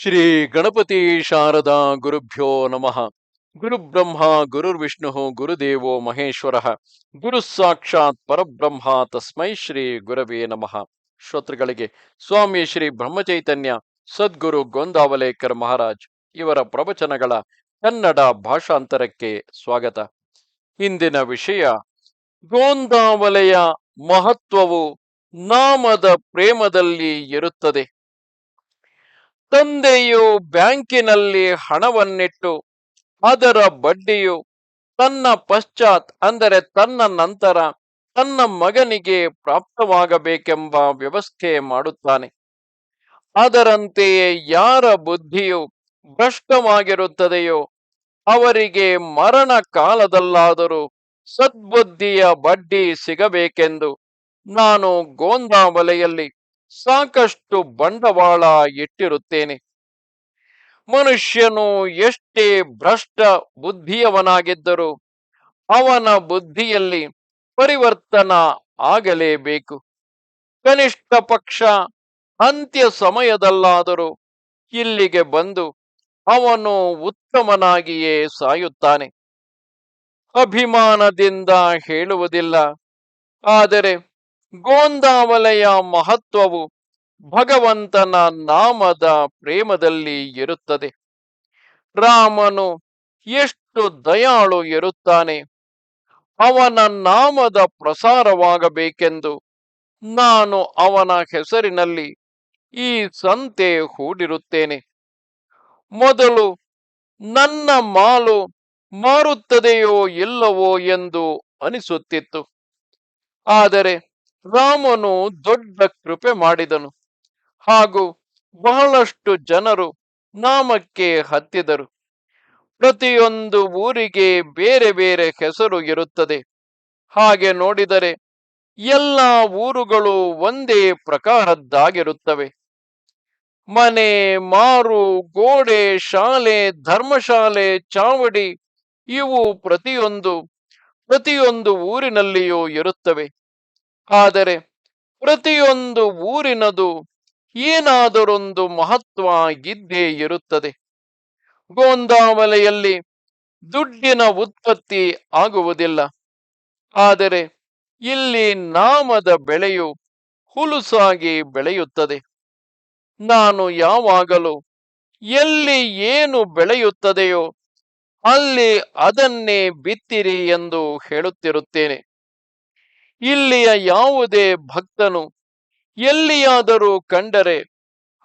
ಶ್ರೀ ಗಣಪತಿ ಶಾರದಾ ಗುರುಭ್ಯೋ ನಮಃ. ಗುರುಬ್ರಹ್ಮ ಗುರುರ್ವಿಷ್ಣು ಗುರುದೇವೋ ಮಹೇಶ್ವರ. ಗುರು ಸಾಕ್ಷಾತ್ ಪರಬ್ರಹ್ಮ ತಸ್ಮೈ ಶ್ರೀ ಗುರವೇ ನಮಃ. ಶ್ರೋತೃಗಳಿಗೆ, ಸ್ವಾಮಿ ಶ್ರೀ ಬ್ರಹ್ಮಚೈತನ್ಯ, ಸದ್ಗುರು ಗೋಂದಾವಲೇಕರ್ ಮಹಾರಾಜ್ ಇವರ ಪ್ರವಚನಗಳ ಕನ್ನಡ ಭಾಷಾಂತರಕ್ಕೆ ಸ್ವಾಗತ. ಇಂದಿನ ವಿಷಯ, ಗೋಂದಾವಲೆಯ ಮಹತ್ವವು ನಾಮದ ಪ್ರೇಮದಲ್ಲಿ ಇರುತ್ತದೆ. ತಂದೆಯು ಬ್ಯಾಂಕಿನಲ್ಲಿ ಹಣವನ್ನಿಟ್ಟು, ಅದರ ಬಡ್ಡಿಯು ತನ್ನ ಪಶ್ಚಾತ್, ಅಂದರೆ ತನ್ನ ನಂತರ ತನ್ನ ಮಗನಿಗೆ ಪ್ರಾಪ್ತವಾಗಬೇಕೆಂಬ ವ್ಯವಸ್ಥೆ ಮಾಡುತ್ತಾನೆ. ಅದರಂತೆಯೇ ಯಾರ ಬುದ್ಧಿಯು ಭ್ರಷ್ಟವಾಗಿರುತ್ತದೆಯೋ, ಅವರಿಗೆ ಮರಣ ಕಾಲದಲ್ಲಾದರೂ ಸದ್ಬುದ್ಧಿಯ ಬಡ್ಡಿ ಸಿಗಬೇಕೆಂದು ನಾನು ಗೋಂದಾವಲೆಯಲ್ಲಿ ಸಾಕಷ್ಟು ಬಂಡವಾಳ ಇಟ್ಟಿರುತ್ತೇನೆ. ಮನುಷ್ಯನು ಎಷ್ಟೇ ಭ್ರಷ್ಟ ಬುದ್ಧಿಯವನಾಗಿದ್ದರೂ ಅವನ ಬುದ್ಧಿಯಲ್ಲಿ ಪರಿವರ್ತನ ಆಗಲೇಬೇಕು. ಕನಿಷ್ಠ ಪಕ್ಷ ಅಂತ್ಯ ಸಮಯದಲ್ಲಾದರೂ ಇಲ್ಲಿಗೆ ಬಂದು ಅವನು ಉತ್ತಮನಾಗಿಯೇ ಸಾಯುತ್ತಾನೆ. ಅಭಿಮಾನದಿಂದ ಹೇಳುವುದಿಲ್ಲ. ಆದರೆ ಗೋಂದಾವಲೆಯ ಮಹತ್ವವು ಭಗವಂತನ ನಾಮದ ಪ್ರೇಮದಲ್ಲಿ ಇರುತ್ತದೆ. ರಾಮನು ಎಷ್ಟು ದಯಾಳು ಇರುತ್ತಾನೆ. ಅವನ ನಾಮದ ಪ್ರಸಾರವಾಗಬೇಕೆಂದು ನಾನು ಅವನ ಹೆಸರಿನಲ್ಲಿ ಈ ಸಂತೆ ಹೂಡಿರುತ್ತೇನೆ. ಮೊದಲು ನನ್ನ ಮಾಲು ಮಾರುತ್ತದೆಯೋ ಇಲ್ಲವೋ ಎಂದು ಅನಿಸುತ್ತಿತ್ತು. ಆದರೆ ರಾಮನು ದೊಡ್ಡ ಕೃಪೆ ಮಾಡಿದನು. ಹಾಗೂ ಬಹಳಷ್ಟು ಜನರು ನಾಮಕ್ಕೆ ಹತ್ತಿದರು. ಪ್ರತಿಯೊಂದು ಊರಿಗೆ ಬೇರೆ ಬೇರೆ ಹೆಸರು ಇರುತ್ತದೆ. ಹಾಗೆ ನೋಡಿದರೆ ಎಲ್ಲ ಊರುಗಳು ಒಂದೇ ಪ್ರಕಾರದ್ದಾಗಿರುತ್ತವೆ. ಮನೆ, ಮಾರು, ಗೋಡೆ, ಶಾಲೆ, ಧರ್ಮಶಾಲೆ, ಚಾವಡಿ ಇವು ಪ್ರತಿಯೊಂದು ಪ್ರತಿಯೊಂದು ಊರಿನಲ್ಲಿಯೂ ಇರುತ್ತವೆ. ಆದರೆ ಪ್ರತಿಯೊಂದು ಊರಿನದು ಏನಾದರೊಂದು ಮಹತ್ವ ಇದ್ದೇ ಇರುತ್ತದೆ. ಗೋಂದಾವಲೆಯಲ್ಲಿ ದುಡ್ಡಿನ ಉತ್ಪತ್ತಿ ಆಗುವುದಿಲ್ಲ. ಆದರೆ ಇಲ್ಲಿ ನಾಮದ ಬೆಳೆಯು ಹುಲುಸಾಗಿ ಬೆಳೆಯುತ್ತದೆ. ನಾನು ಯಾವಾಗಲೂ ಎಲ್ಲಿ ಏನು ಬೆಳೆಯುತ್ತದೆಯೋ ಅಲ್ಲಿ ಅದನ್ನೇ ಬಿತ್ತಿರಿ ಎಂದು ಹೇಳುತ್ತಿರುತ್ತೇನೆ. ಇಲ್ಲಿಯ ಯಾವುದೇ ಭಕ್ತನು ಎಲ್ಲಿಯಾದರೂ ಕಂಡರೆ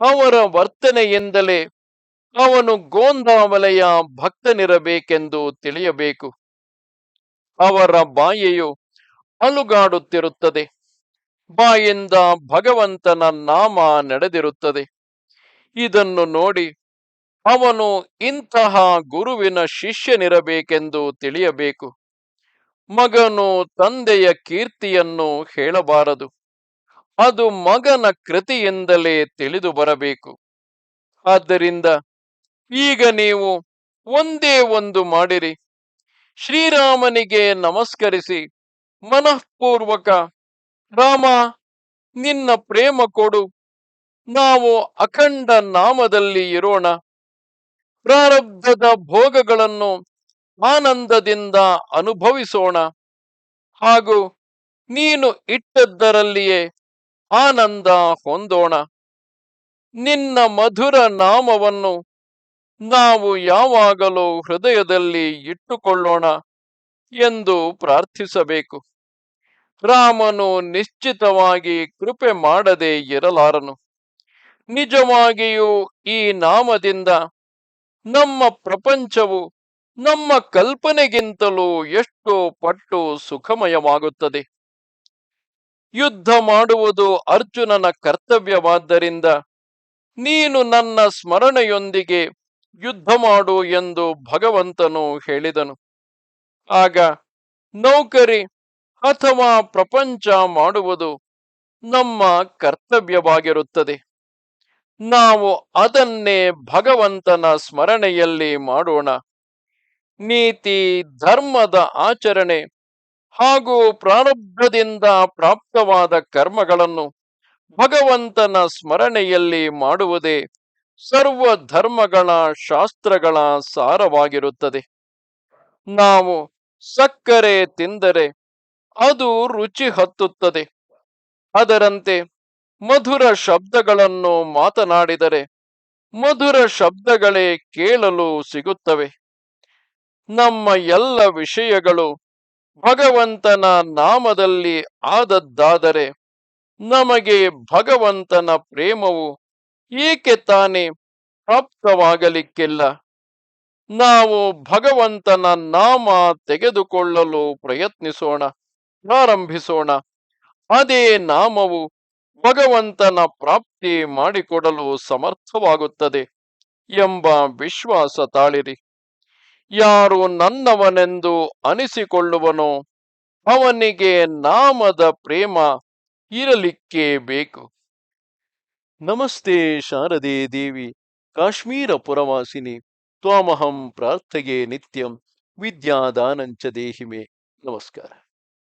ಅವರ ವರ್ತನೆಯಿಂದಲೇ ಅವನು ಗೋಂದಾವಲೆಯ ಭಕ್ತನಿರಬೇಕೆಂದು ತಿಳಿಯಬೇಕು. ಅವರ ಬಾಯಿಯು ಅಲುಗಾಡುತ್ತಿರುತ್ತದೆ. ಬಾಯಿಂದ ಭಗವಂತನ ನಾಮ ನಡೆದಿರುತ್ತದೆ. ಇದನ್ನು ನೋಡಿ ಅವನು ಇಂತಹ ಗುರುವಿನ ಶಿಷ್ಯನಿರಬೇಕೆಂದು ತಿಳಿಯಬೇಕು. ಮಗನು ತಂದೆಯ ಕೀರ್ತಿಯನ್ನು ಹೇಳಬಾರದು. ಅದು ಮಗನ ಕೃತಿಯಿಂದಲೇ ತಿಳಿದು ಬರಬೇಕು. ಆದ್ದರಿಂದ ಈಗ ನೀವು ಒಂದೇ ಒಂದು ಮಾಡಿರಿ. ಶ್ರೀರಾಮನಿಗೆ ನಮಸ್ಕರಿಸಿ, ಮನಃಪೂರ್ವಕ, ರಾಮ, ನಿನ್ನ ಪ್ರೇಮ ಕೊಡು. ನಾವು ಅಖಂಡ ನಾಮದಲ್ಲಿ ಇರೋಣ. ಪ್ರಾರಬ್ಧದ ಭೋಗಗಳನ್ನು ಆನಂದದಿಂದ ಅನುಭವಿಸೋಣ. ಹಾಗೂ ನೀನು ಇಟ್ಟದ್ದರಲ್ಲಿಯೇ ಆನಂದ ಹೊಂದೋಣ. ನಿನ್ನ ಮಧುರ ನಾಮವನ್ನು ನಾವು ಯಾವಾಗಲೂ ಹೃದಯದಲ್ಲಿ ಇಟ್ಟುಕೊಳ್ಳೋಣ ಎಂದು ಪ್ರಾರ್ಥಿಸಬೇಕು. ರಾಮನು ನಿಶ್ಚಿತವಾಗಿ ಕೃಪೆ ಮಾಡದೆ ಇರಲಾರನು. ನಿಜವಾಗಿಯೂ ಈ ನಾಮದಿಂದ ನಮ್ಮ ಪ್ರಪಂಚವು ನಮ್ಮ ಕಲ್ಪನೆಗಿಂತಲೂ ಎಷ್ಟೋ ಪಟ್ಟು ಸುಖಮಯವಾಗುತ್ತದೆ. ಯುದ್ಧ ಮಾಡುವುದು ಅರ್ಜುನನ ಕರ್ತವ್ಯವಾದ್ದರಿಂದ ನೀನು ನನ್ನ ಸ್ಮರಣೆಯೊಂದಿಗೆ ಯುದ್ಧ ಮಾಡು ಎಂದು ಭಗವಂತನು ಹೇಳಿದನು. ಆಗ ನೌಕರಿ ಅಥವಾ ಪ್ರಪಂಚ ಮಾಡುವುದು ನಮ್ಮ ಕರ್ತವ್ಯವಾಗಿರುತ್ತದೆ. ನಾವು ಅದನ್ನೇ ಭಗವಂತನ ಸ್ಮರಣೆಯಲ್ಲಿ ಮಾಡೋಣ. ನೀತಿ, ಧರ್ಮದ ಆಚರಣೆ ಹಾಗೂ ಪ್ರಾರಬ್ಧದಿಂದ ಪ್ರಾಪ್ತವಾದ ಕರ್ಮಗಳನ್ನು ಭಗವಂತನ ಸ್ಮರಣೆಯಲ್ಲಿ ಮಾಡುವುದೇ ಸರ್ವ ಧರ್ಮಗಳ ಶಾಸ್ತ್ರಗಳ ಸಾರವಾಗಿರುತ್ತದೆ. ನಾವು ಸಕ್ಕರೆ ತಿಂದರೆ ಅದು ರುಚಿ ಹತ್ತುತ್ತದೆ. ಅದರಂತೆ ಮಧುರ ಶಬ್ದಗಳನ್ನು ಮಾತನಾಡಿದರೆ ಮಧುರ ಶಬ್ದಗಳೇ ಕೇಳಲು ಸಿಗುತ್ತವೆ. ನಮ್ಮ ಎಲ್ಲ ವಿಷಯಗಳು ಭಗವಂತನ ನಾಮದಲ್ಲಿ ಆದದ್ದಾದರೆ ನಮಗೆ ಭಗವಂತನ ಪ್ರೇಮವು ಏಕೆ ತಾನೇ ಪ್ರಾಪ್ತವಾಗಲಿಕ್ಕಿಲ್ಲ? ನಾವು ಭಗವಂತನ ನಾಮ ತೆಗೆದುಕೊಳ್ಳಲು ಪ್ರಯತ್ನಿಸೋಣ, ಪ್ರಾರಂಭಿಸೋಣ. ಅದೇ ನಾಮವು ಭಗವಂತನ ಪ್ರಾಪ್ತಿ ಮಾಡಿಕೊಡಲು ಸಮರ್ಥವಾಗುತ್ತದೆ ಎಂಬ ವಿಶ್ವಾಸ ತಾಳಿರಿ. ಯಾರು ನನ್ನವನೆಂದು ಅನಿಸಿಕೊಳ್ಳುವನೋ ಅವನಿಗೆ ನಾಮದ ಪ್ರೇಮ ಇರಲಿಕ್ಕೆ ಬೇಕು. ನಮಸ್ತೆ ಶಾರದೆ ದೇವಿ ಕಾಶ್ಮೀರ ಪುರವಾಸಿನಿ ತ್ವಾಮಹಂ ಪ್ರಾರ್ಥಗೆ ನಿತ್ಯಂ, ವಿದ್ಯಾದಾನಂಚ ದೇಹಿಮೆ. ನಮಸ್ಕಾರ.